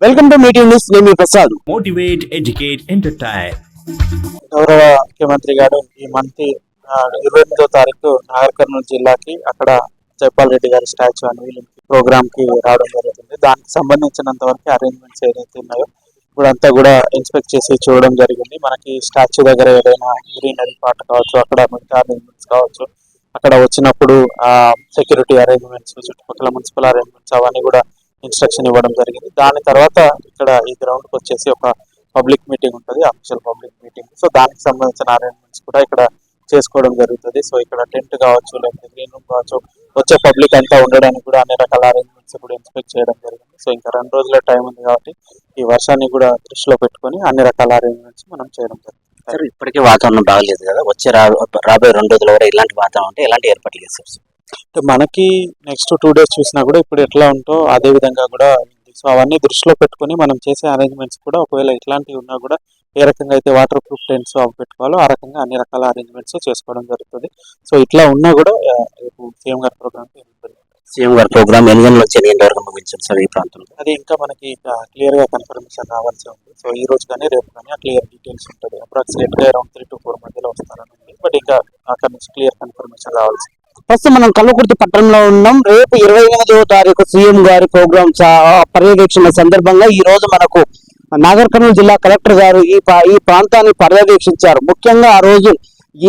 Welcome to meeting news నేను మీ Prasad motivate, educate, entertain. గౌరవ ముఖ్యమంత్రి గారు ఈ మంత్ ఇరవై ఎనిమిదో తారీఖు నాగర్ కర్నూలు జిల్లాకి అక్కడ జైపాల్ రెడ్డి గారి స్టాచ్యూ అన్వీలింగ్ ప్రోగ్రామ్కి రావడం జరుగుతుంది. దానికి సంబంధించినంత వరకు అరేంజ్మెంట్స్ ఏదైతే ఉన్నాయో ఇప్పుడు అంతా కూడా ఇన్స్పెక్ట్ చేసి చూడడం జరిగింది. మనకి స్టాచ్యూ దగ్గర ఏదైనా గ్రీనరీ పార్ట్ కావచ్చు అక్కడ మిగతా అరేంజ్మెంట్స్ కావచ్చు అక్కడ వచ్చినప్పుడు ఆ సెక్యూరిటీ అరేంజ్మెంట్స్ చుట్టుపక్కల మున్సిపల్ అరేంజ్మెంట్స్ అవన్నీ కూడా ఇన్స్ట్రక్షన్ ఇవ్వడం జరిగింది. దాని తర్వాత ఇక్కడ ఈ గ్రౌండ్కి వచ్చేసి ఒక పబ్లిక్ మీటింగ్ ఉంటుంది అఫీషియల్ పబ్లిక్ మీటింగ్. సో దానికి సంబంధించిన అరేంజ్మెంట్స్ కూడా ఇక్కడ చేసుకోవడం జరుగుతుంది. సో ఇక్కడ టెంట్ కావచ్చు లేకపోతే గ్రీన్ రూమ్ కావచ్చు వచ్చే పబ్లిక్ అంతా ఉండడానికి కూడా అన్ని రకాల అరేంజ్మెంట్స్ కూడా ఇన్స్పెక్ట్ చేయడం జరిగింది. సో ఇంకా రెండు రోజుల టైం ఉంది కాబట్టి ఈ వర్షాన్ని కూడా దృష్టిలో పెట్టుకొని అన్ని రకాల అరేంజ్మెంట్స్ మనం చేయడం జరుగుతుంది. సార్ ఇప్పటికే వాతావరణం బాగలేదు కదా? వచ్చే రా- రాబోయే రెండు రోజుల వరకు ఇలాంటి వాతావరణం ఉంటే ఎలాంటి ఏర్పాట్లు చేస్తారు సార్? మనకి నెక్స్ట్ టూ డేస్ చూసినా కూడా ఇప్పుడు ఎట్లా ఉంటో అదే విధంగా కూడా ఉంది. సో అవన్నీ దృష్టిలో పెట్టుకొని మనం చేసే అరేంజ్మెంట్స్ కూడా ఒకవేళ ఇట్లాంటివి ఉన్నా కూడా ఏ రకంగా అయితే వాటర్ ప్రూఫ్ టెంట్స్ అవి పెట్టుకోవాలో ఆ రకంగా అన్ని రకాల అరేంజ్మెంట్స్ చేసుకోవడం జరుగుతుంది. సో ఇట్లా ఉన్నా కూడా రేపు సీఎం గారి ప్రోగ్రామ్ సీఎం గారి ప్రోగ్రామ్ ఎన్ని గంటల నుంచి ఎన్ని గంటల వరకు సార్ ఈ ప్రాంతంలో? అది ఇంకా మనకి క్లియర్గా కన్ఫర్మేషన్ రావాల్సి ఉంది. సో ఈ రోజు కానీ రేపు కానీ ఆ క్లియర్ డీటెయిల్స్ ఉంటుంది. అప్రాక్సిమేట్గా అరౌండ్ త్రీ టు ఫోర్ మధ్యలో వస్తారని బట్ ఇంకా అక్కడ నుంచి క్లియర్ కన్ఫర్మేషన్ రావాల్సి. ప్రస్తుతం మనం కల్వకుర్తి పట్టణంలో ఉన్నాం. రేపు ఇరవై ఎనిమిదవ తారీఖు సీఎం గారి ప్రోగ్రామ్ పర్యవేక్షణ సందర్భంగా ఈ రోజు మనకు నాగర్ కర్నూలు జిల్లా కలెక్టర్ గారు ఈ ఈ ప్రాంతాన్ని పర్యవేక్షించారు. ముఖ్యంగా ఆ రోజు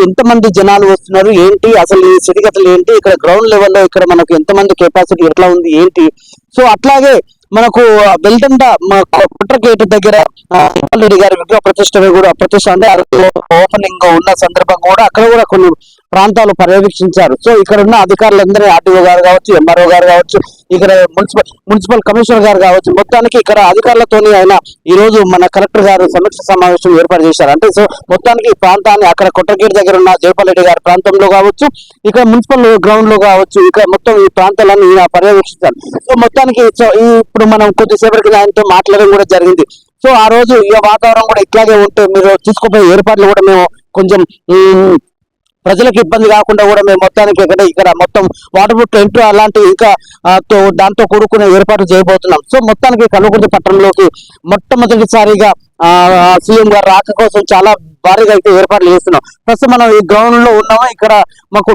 ఎంతమంది జనాలు వస్తున్నారు ఏంటి అసలు ఈ స్థితిగతులు ఏంటి ఇక్కడ గ్రౌండ్ లెవెల్లో ఇక్కడ మనకు ఎంతమంది కెపాసిటీ ఎట్లా ఉంది ఏంటి? సో అట్లాగే మనకు వెళ్తుంట మా కుట్ర గేట్ దగ్గర రెడ్డి గారి విగ్రహ ప్రతిష్ట కూడా ప్రతిష్ట అంటే ఓపెనింగ్ ఉన్న సందర్భం కూడా అక్కడ కూడా కొన్ని ప్రాంతాలు పర్యవేక్షించారు. సో ఇక్కడ ఉన్న అధికారులందరూ ఆర్టీఓ గారు కావచ్చు ఎంఆర్ఓ గారు కావచ్చు ఇక్కడ మున్సిపల్ మున్సిపల్ కమిషనర్ గారు కావచ్చు మొత్తానికి ఇక్కడ అధికారులతోని ఆయన ఈ రోజు మన కలెక్టర్ గారు సమీక్ష సమావేశం ఏర్పాటు చేశారు. అంటే సో మొత్తానికి ఈ ప్రాంతాన్ని అక్కడ కొట్టగేట్ దగ్గర ఉన్న జయపాలరెడ్డి గారి ప్రాంతంలో కావచ్చు ఇక్కడ మున్సిపల్ గ్రౌండ్లో కావచ్చు ఇక్కడ మొత్తం ఈ ప్రాంతాలన్నీ ఈయన పర్యవేక్షించారు సో మొత్తానికి సో ఇప్పుడు మనం కొద్దిసేపటికి ఆయనతో మాట్లాడడం కూడా జరిగింది. సో ఆ రోజు ఈ వాతావరణం కూడా ఇట్లాగే ఉంటే మీరు తీసుకుపోయే ఏర్పాట్లు కూడా మేము కొంచెం ప్రజలకు ఇబ్బంది కాకుండా కూడా మేము మొత్తానికి ఇక్కడ ఇక్కడ మొత్తం వాటర్ ప్రూఫ్ టెంట్ అలాంటి ఇంకా తో- దాంతో కూడుకునే ఏర్పాట్లు చేయబోతున్నాం. సో మొత్తానికి కల్వకుర్తి పట్టణంలోకి మొట్టమొదటిసారిగా సీఎం గారు రాక కోసం చాలా భారీగా అయితే ఏర్పాట్లు చేస్తున్నాం. ప్రస్తుతం మనం ఈ గ్రౌండ్లో ఉన్నాము. ఇక్కడ మాకు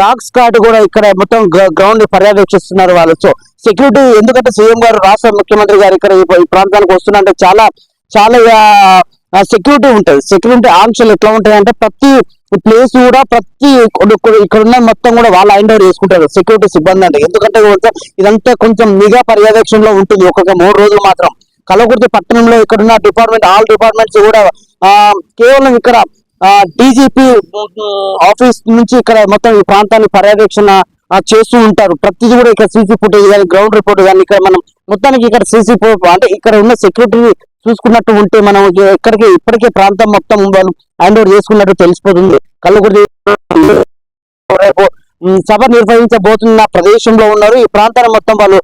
డాగ్ స్క్వాడ్ కూడా ఇక్కడ మొత్తం గ్రౌండ్ని పర్యవేక్షిస్తున్నారు వాళ్ళు. సో సెక్యూరిటీ ఎందుకంటే సీఎం గారు రాష్ట్ర ముఖ్యమంత్రి గారు ఇక్కడ ఈ ప్రాంతానికి వస్తున్నారంటే చాలా చాలా సెక్యూరిటీ ఉంటుంది. సెక్యూరిటీ ఆంక్షలు ఎట్లా ఉంటాయి అంటే ప్రతి ప్లేస్ కూడా ప్రతి ఇక్కడ ఉన్న మొత్తం కూడా వాళ్ళు హ్యాండ్ ఓవర్ చేసుకుంటారు. సెక్యూరిటీ సిబ్బంది అంటే. ఎందుకంటే ఇదంతా కొంచెం నిఘా పర్యవేక్షణలో ఉంటుంది. ఒక్కొక్క మూడు రోజులు మాత్రం. కలకుర్తి పట్టణంలో ఇక్కడ ఉన్న డిపార్ట్మెంట్ ఆల్ డిపార్ట్మెంట్స్ కూడా ఆ, కేవలం ఇక్కడ డీజీపీ ఆఫీస్ నుంచి ఇక్కడ మొత్తం ఈ ప్రాంతాన్ని పర్యవేక్షణ చేస్తూ ఉంటారు. ప్రతిదీ కూడా ఇక్కడ సీసీ ఫుటేజ్ కానీ గ్రౌండ్ రిపోర్ట్ కానీ ఇక్కడ మనం మొత్తానికి ఇక్కడ సీసీ అంటే ఇక్కడ ఉన్న సెక్యూరిటీ చూసుకున్నట్టు ఉంటే మనం ఎక్కడికి ఇప్పటికే ప్రాంతం మొత్తం వాళ్ళు హ్యాండ్ ఓవర్ చేసుకున్నట్టు తెలిసిపోతుంది. కళ్ళకుర్తి రేపు సభ నిర్వహించబోతున్న ప్రదేశంలో ఉన్నారు. ఈ ప్రాంతాన్ని మొత్తం వాళ్ళు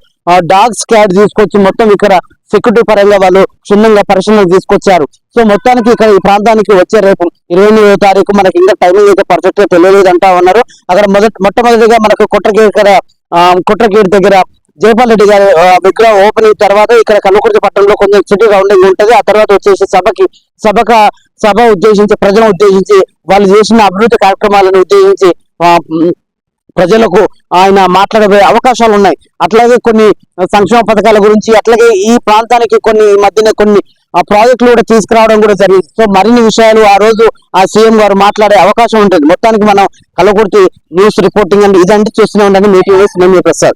డాగ్ స్క్వాడ్ తీసుకొచ్చి మొత్తం ఇక్కడ సెక్యూరిటీ పరంగా వాళ్ళు క్షుణ్ణంగా పరిశీలన తీసుకొచ్చారు. సో మొత్తానికి ఇక్కడ ఈ ప్రాంతానికి వచ్చే రేపు ఇరవై ఎనిమిదో తారీఖు మనకి ఇంకా టైమింగ్ అయితే పర్ఫెక్ట్గా తెలియలేదు అంటా ఉన్నారు. అక్కడ మొదటి మొట్టమొదటిగా మనకు కుట్రగేట్ దగ్గర ఆ, కుట్రగేట్ దగ్గర జయపాల్ రెడ్డి గారి విగ్రహం ఓపెనింగ్ తర్వాత ఇక్కడ కల్వకుర్తి పట్టణంలో కొంచెం సిటీ రౌండింగ్ ఉంటుంది. ఆ తర్వాత వచ్చేసి సభకి సభక సభ ఉద్దేశించి ప్రజలను ఉద్దేశించి వాళ్ళు చేసిన అభివృద్ధి కార్యక్రమాలను ఉద్దేశించి ప్రజలకు ఆయన మాట్లాడే అవకాశాలు ఉన్నాయి. అట్లాగే కొన్ని సంక్షేమ పథకాల గురించి అట్లాగే ఈ ప్రాంతానికి కొన్ని ఈ మధ్యన కొన్ని ఆ ప్రాజెక్టులు కూడా తీసుకురావడం కూడా జరిగింది. సో మరిన్ని విషయాలు ఆ రోజు ఆ సీఎం గారు మాట్లాడే అవకాశం ఉంటుంది. మొత్తానికి మనం కలకుర్తి న్యూస్ రిపోర్టింగ్ అండ్ ఇదంటే చూస్తూనే ఉండండి. మీటింగ్ నేను ప్రసాద్.